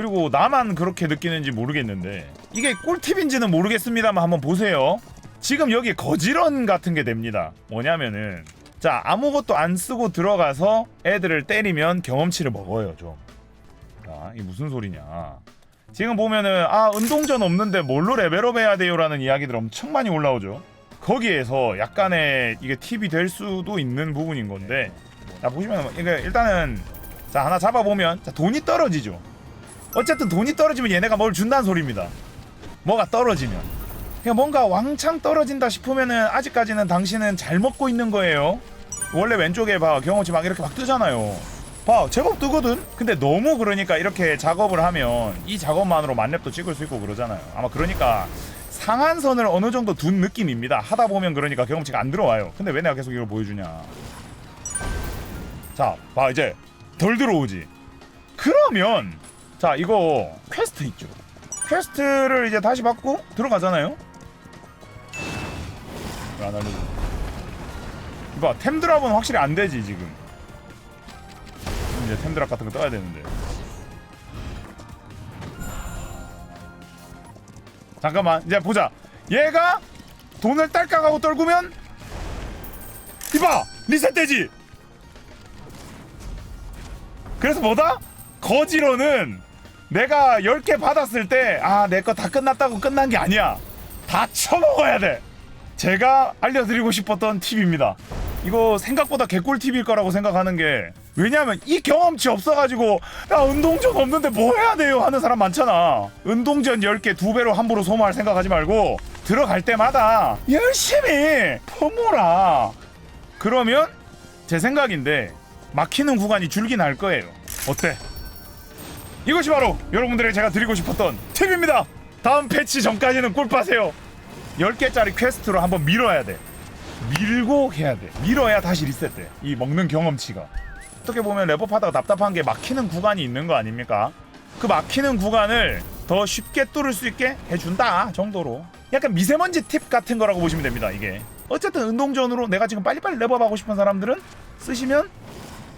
그리고 나만 그렇게 느끼는지 모르겠는데 이게 꿀팁인지는 모르겠습니다만 한번 보세요. 지금 여기 거지런 같은 게 됩니다. 뭐냐면은 자 아무것도 안 쓰고 들어가서 애들을 때리면 경험치를 먹어요 좀. 자 이게 무슨 소리냐? 지금 보면은 아 운동전 없는데 뭘로 레벨업 해야 돼요 라는 이야기들 엄청 많이 올라오죠. 거기에서 약간의 이게 팁이 될 수도 있는 부분인 건데 자 보시면 이게 일단은 자 하나 잡아보면 자 돈이 떨어지죠. 어쨌든 돈이 떨어지면 얘네가 뭘 준다는 소리입니다. 뭐가 떨어지면. 그냥 뭔가 왕창 떨어진다 싶으면은 아직까지는 당신은 잘 먹고 있는 거예요. 원래 왼쪽에 봐 경험치 막 이렇게 막 뜨잖아요. 봐 제법 뜨거든. 근데 너무 그러니까 이렇게 작업을 하면 이 작업만으로 만렙도 찍을 수 있고 그러잖아요. 아마 그러니까 상한선을 어느 정도 둔 느낌입니다. 하다 보면 그러니까 경험치가 안 들어와요. 근데 왜 내가 계속 이걸 보여주냐? 자, 봐 이제 덜 들어오지. 그러면 자 이거 퀘스트 있죠. 퀘스트를 이제 다시 받고 들어가잖아요. 왜안 알려줘? 이봐 템드랍은 확실히 안 되지 지금. 이제 템드랍 같은 거 떠야 되는데. 잠깐만 이제 보자. 얘가 돈을 딸깍 하고 떨구면 이봐 리셋되지. 그래서 뭐다? 거지로는 내가 10개 받았을 때, 아, 내 거 다 끝났다고 끝난 게 아니야. 다 쳐먹어야 돼. 제가 알려드리고 싶었던 팁입니다. 이거 생각보다 개꿀 팁일 거라고 생각하는 게, 왜냐면 이 경험치 없어가지고, 야, 운동전 없는데 뭐 해야 돼요? 하는 사람 많잖아. 운동전 10개 두 배로 함부로 소모할 생각하지 말고, 들어갈 때마다 열심히 퍼모라. 그러면, 제 생각인데, 막히는 구간이 줄긴 할 거예요. 어때? 이것이 바로 여러분들에게 제가 드리고 싶었던 팁입니다. 다음 패치 전까지는 꿀 빠세요. 10개짜리 퀘스트로 한번 밀어야 돼. 밀고 해야 돼. 밀어야 다시 리셋돼. 이 먹는 경험치가. 어떻게 보면 랩업하다가 답답한 게 막히는 구간이 있는 거 아닙니까? 그 막히는 구간을 더 쉽게 뚫을 수 있게 해준다 정도로. 약간 미세먼지 팁 같은 거라고 보시면 됩니다. 이게. 어쨌든 운동전으로 내가 지금 빨리빨리 랩업하고 싶은 사람들은 쓰시면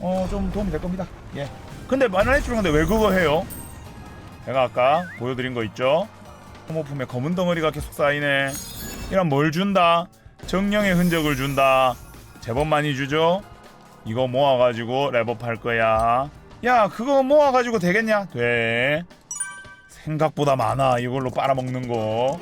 어 좀 도움이 될 겁니다. 예. 근데 주는 근데 왜 그거 해요? 제가 아까 보여드린 거 있죠? 소모품에 검은 덩어리가 계속 쌓이네. 이런 뭘 준다? 정령의 흔적을 준다. 제법 많이 주죠? 이거 모아가지고 랩업할 거야. 야, 그거 모아가지고 되겠냐? 돼. 생각보다 많아. 이걸로 빨아먹는 거.